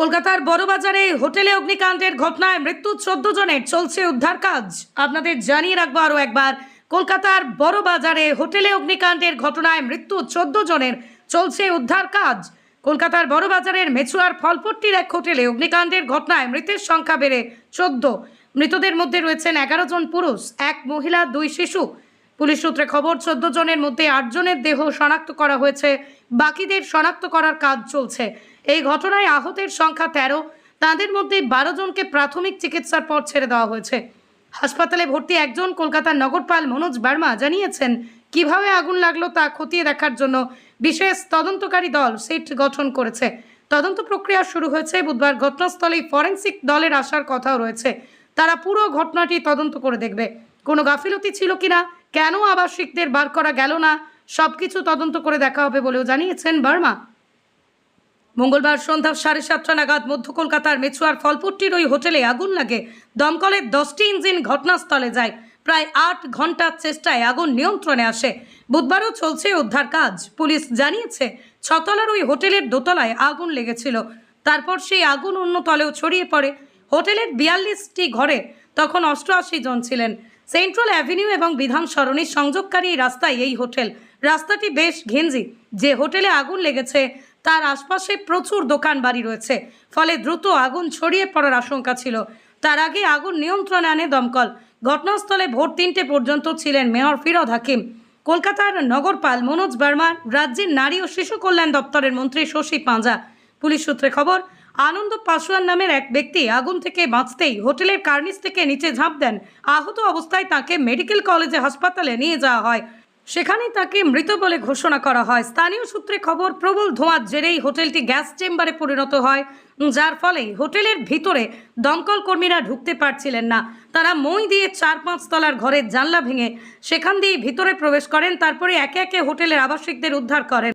কলকাতার বড়বাজারে হোটেলে অগ্নিকাণ্ডের ঘটনায় মৃত্যু চোদ্দ জনের চলছে উদ্ধার কাজ। আপনাদের জানিয়ে রাখব আরও একবার, কলকাতার বড়বাজারে হোটেলে অগ্নিকাণ্ডের ঘটনায় মৃত্যু চোদ্দ জনের চলছে উদ্ধার কাজ। কলকাতার বড়বাজারের মেছুয়ার ফলপট্টির এক হোটেলে অগ্নিকাণ্ডের ঘটনায় মৃতের সংখ্যা বেড়ে চোদ্দ। মৃতদের মধ্যে রয়েছেন এগারো জন পুরুষ, এক মহিলা, দুই শিশু। পুলিশ সূত্রে খবর, চোদ্দ জনের মধ্যে আটজনের দেহ শনাক্ত করা হয়েছে। বাকিদের শনাক্ত করার কাজ চলছে। এই ঘটনায় আহতের সংখ্যা তেরো। তাদের মধ্যে বারো জনকে প্রাথমিক চিকিৎসার পর ছেড়ে দেওয়া হয়েছে। হাসপাতালে ভর্তি একজন কলকাতার নগরপাল মনোজ বার্মা জানিয়েছেন, কীভাবে আগুন লাগল তা খতিয়ে দেখার জন্য বিশেষ তদন্তকারী দল সিট গঠন করেছে। তদন্ত প্রক্রিয়া শুরু হয়েছে, বুধবার ঘটনাস্থলেই ফরেন্সিক দলের আসার কথাও রয়েছে। তারা পুরো ঘটনাটি তদন্ত করে দেখবে। কোনো গাফিলতি ছিল কিনা? কেন আবাসিকদের বার করা গেল না? সবকিছু তদন্ত করে দেখা হবে বলেও জানিয়েছেন বার্মা। মঙ্গলবার সন্ধ্যা সাড়ে সাতটা নাগাদ মধ্য কলকাতার মেছুয়ার ফলপট্টির ওই হোটেলে আগুন লাগে। দমকলের দশটি ইঞ্জিন ঘটনাস্থলে যায়। প্রায় আট ঘণ্টার চেষ্টায় আগুন নিয়ন্ত্রণে আসে। বুধবারও চলছে উদ্ধার কাজ। পুলিশ জানিয়েছে, ছতলার ওই হোটেলের দোতলায় আগুন লেগেছিল। তারপর সেই আগুন অন্য তলেও ছড়িয়ে পড়ে। হোটেলের বিয়াল্লিশটি ঘরে তখন অষ্টআশি জন ছিলেন। সেন্ট্রাল অ্যাভিনিউ এবং বিধান সরণির সংযোগকারী রাস্তায় এই হোটেল। রাস্তাটি বেশ ঘেঞ্জি। যে হোটেলে আগুন লেগেছে, তার আশপাশে প্রচুর দোকান বাড়ি রয়েছে। ফলে দ্রুত আগুন ছড়িয়ে পড়ার আশঙ্কা ছিল। তার আগে আগুন নিয়ন্ত্রণে আনে দমকল। ঘটনাস্থলে ভোর তিনটে পর্যন্ত ছিলেন মেয়র ফিরদ হাকিম। কলকাতার নগরপাল মনোজ বার্মা রাজ্যের নারী ও শিশু কল্যাণ দপ্তরের মন্ত্রী শশী পাঁজা। পুলিশ সূত্রে খবর আনন্দ পাসওয়ান নামের এক ব্যক্তি আগুন থেকে বাঁচতেই হোটেলের কার্নিস থেকে নিচে ঝাঁপ দেন। আহত অবস্থায় তাকে মেডিকেল কলেজে হাসপাতালে নিয়ে যাওয়া হয়। সেখানেই তাকে মৃত বলে ঘোষণা করা হয়। স্থানীয় সূত্রে খবর, প্রবল ধোঁয়ার জেরেই হোটেলটি গ্যাস চেম্বারে পরিণত হয়, যার ফলে হোটেলের ভিতরে দমকল কর্মীরা ঢুকতে পারছিলেন না। তারা মই দিয়ে চার পাঁচ তলার ঘরের জানলা ভেঙে সেখান দিয়ে ভিতরে প্রবেশ করেন, তারপরে একে একে হোটেলের আবাসিকদের উদ্ধার করেন।